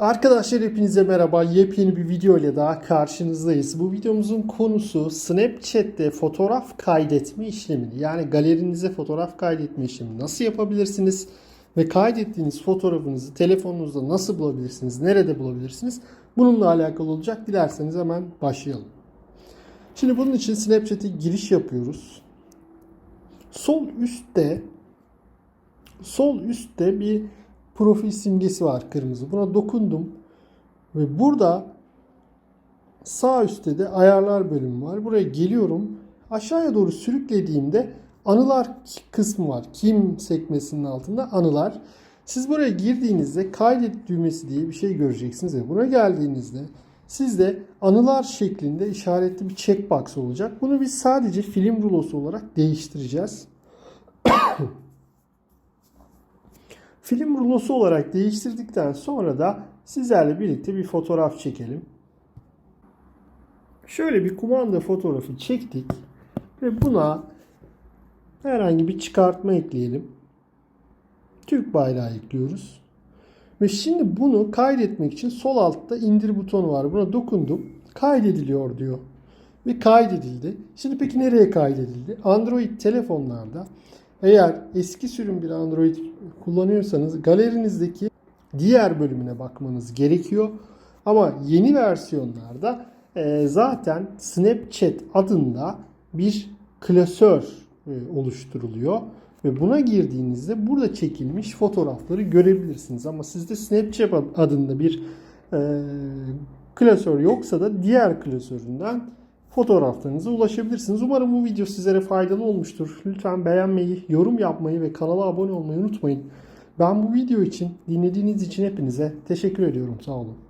Arkadaşlar hepinize merhaba. Yepyeni bir video ile daha karşınızdayız. Bu videomuzun konusu Snapchat'te fotoğraf kaydetme işlemini yani galerinize fotoğraf kaydetme işlemini nasıl yapabilirsiniz? Ve kaydettiğiniz fotoğrafınızı telefonunuzda nasıl bulabilirsiniz? Nerede bulabilirsiniz? Bununla alakalı olacak. Dilerseniz hemen başlayalım. Şimdi bunun için Snapchat'e giriş yapıyoruz. Sol üstte sol üstte bir profil simgesi var kırmızı. Buna dokundum. Ve burada sağ üstte de ayarlar bölümü var. Buraya geliyorum. Aşağıya doğru sürüklediğimde anılar kısmı var. Kim sekmesinin altında anılar. Siz buraya girdiğinizde kaydet düğmesi diye bir şey göreceksiniz. Ve buna geldiğinizde sizde anılar şeklinde işaretli bir checkbox olacak. Bunu biz sadece film rulosu olarak değiştireceğiz. Film rulosu olarak değiştirdikten sonra da sizlerle birlikte bir fotoğraf çekelim. Şöyle bir kumanda fotoğrafı çektik ve buna herhangi bir çıkartma ekleyelim. Türk bayrağı ekliyoruz. Ve şimdi bunu kaydetmek için sol altta indir butonu var. Buna dokundum. Kaydediliyor diyor. Ve kaydedildi. Şimdi peki nereye kaydedildi? Android telefonlarda eğer eski sürüm bir Android kullanıyorsanız galerinizdeki diğer bölümüne bakmanız gerekiyor. Ama yeni versiyonlarda e, zaten Snapchat adında bir klasör e, oluşturuluyor. Ve buna girdiğinizde burada çekilmiş fotoğrafları görebilirsiniz. Ama sizde Snapchat adında bir e, klasör yoksa da diğer klasöründen fotoğraflarınıza ulaşabilirsiniz. Umarım bu video sizlere faydalı olmuştur. Lütfen beğenmeyi, yorum yapmayı ve kanala abone olmayı unutmayın. Ben bu video için dinlediğiniz için hepinize teşekkür ediyorum. Sağ olun.